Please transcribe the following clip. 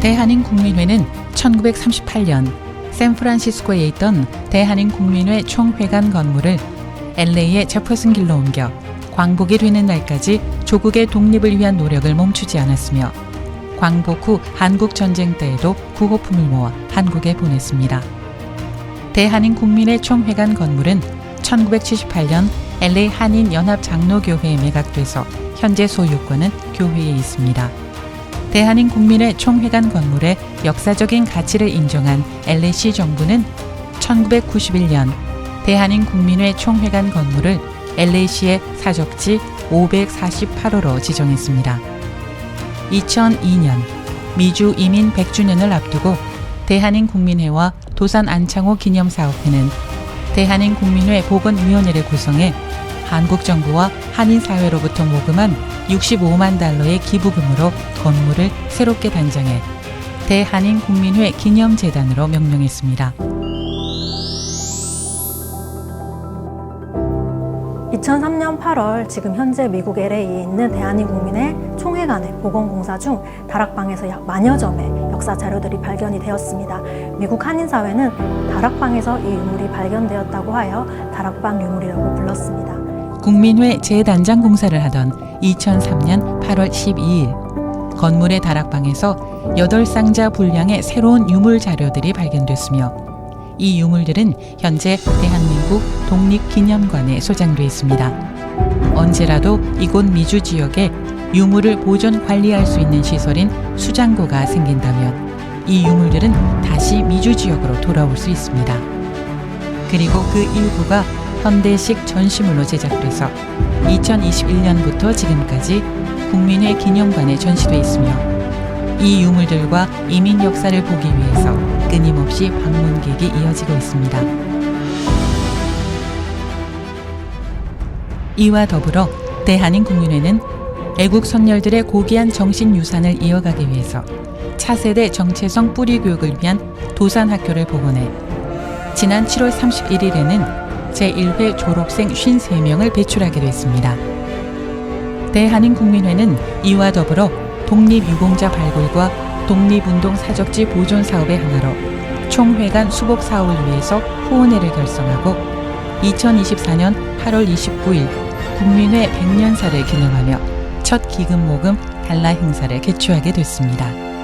대한인 국민회는 1938년 샌프란시스코에 있던 대한인 국민회 총회관 건물을 LA의 제퍼슨 길로 옮겨 광복이 되는 날까지 조국의 독립을 위한 노력을 멈추지 않았으며 광복 후 한국 전쟁 때에도 구호품을 모아 한국에 보냈습니다. 대한인 국민회 총회관 건물은 1978년 LA 한인 연합 장로교회에 매각돼서 현재 소유권은 교회에 있습니다. 대한인 국민회 총회관 건물의 역사적인 가치를 인정한 LA시 정부는 1991년 대한인 국민회 총회관 건물을 LA시의 사적지 548호로 지정했습니다. 2002년 미주 이민 100주년을 앞두고 대한인 국민회와 도산 안창호 기념사업회는 대한인 국민회 보건위원회를 구성해 한국 정부와 한인 사회로부터 모금한 65만 달러의 기부금으로 건물을 새롭게 단장해 대한인 국민회 기념재단으로 명명했습니다. 2003년 8월 지금 현재 미국 LA에 있는 대한인 국민의 총회관의 보건공사 중 다락방에서 약 만여 점의 역사 자료들이 발견이 되었습니다. 미국 한인사회는 다락방에서 이 유물이 발견되었다고 하여 다락방 유물이라고 불렀습니다. 국민회 재단장 공사를 하던 2003년 8월 12일 건물의 다락방에서 8상자 분량의 새로운 유물 자료들이 발견됐으며 이 유물들은 현재 대한민국 독립기념관에 소장돼 있습니다. 언제라도 이곳 미주 지역에 유물을 보존 관리할 수 있는 시설인 수장고가 생긴다면 이 유물들은 다시 미주 지역으로 돌아올 수 있습니다. 그리고 그 일부가 현대식 전시물로 제작돼서 2021년부터 지금까지 국민회 기념관에 전시돼 있으며 이 유물들과 이민 역사를 보기 위해서 끊임없이 방문객이 이어지고 있습니다. 이와 더불어 대한인 국민회는 애국 선열들의 고귀한 정신 유산을 이어가기 위해서 차세대 정체성 뿌리 교육을 위한 도산 학교를 복원해 지난 7월 31일에는 제1회 졸업생 53명을 배출하게 됐습니다. 대한인 국민회는 이와 더불어 독립유공자 발굴과 독립운동 사적지 보존 사업의 하나로 총회관 수복 사업을 위해서 후원회를 결성하고 2024년 8월 29일 국민회 100년사를 기념하며 첫 기금 모금 달라 행사를 개최하게 됐습니다.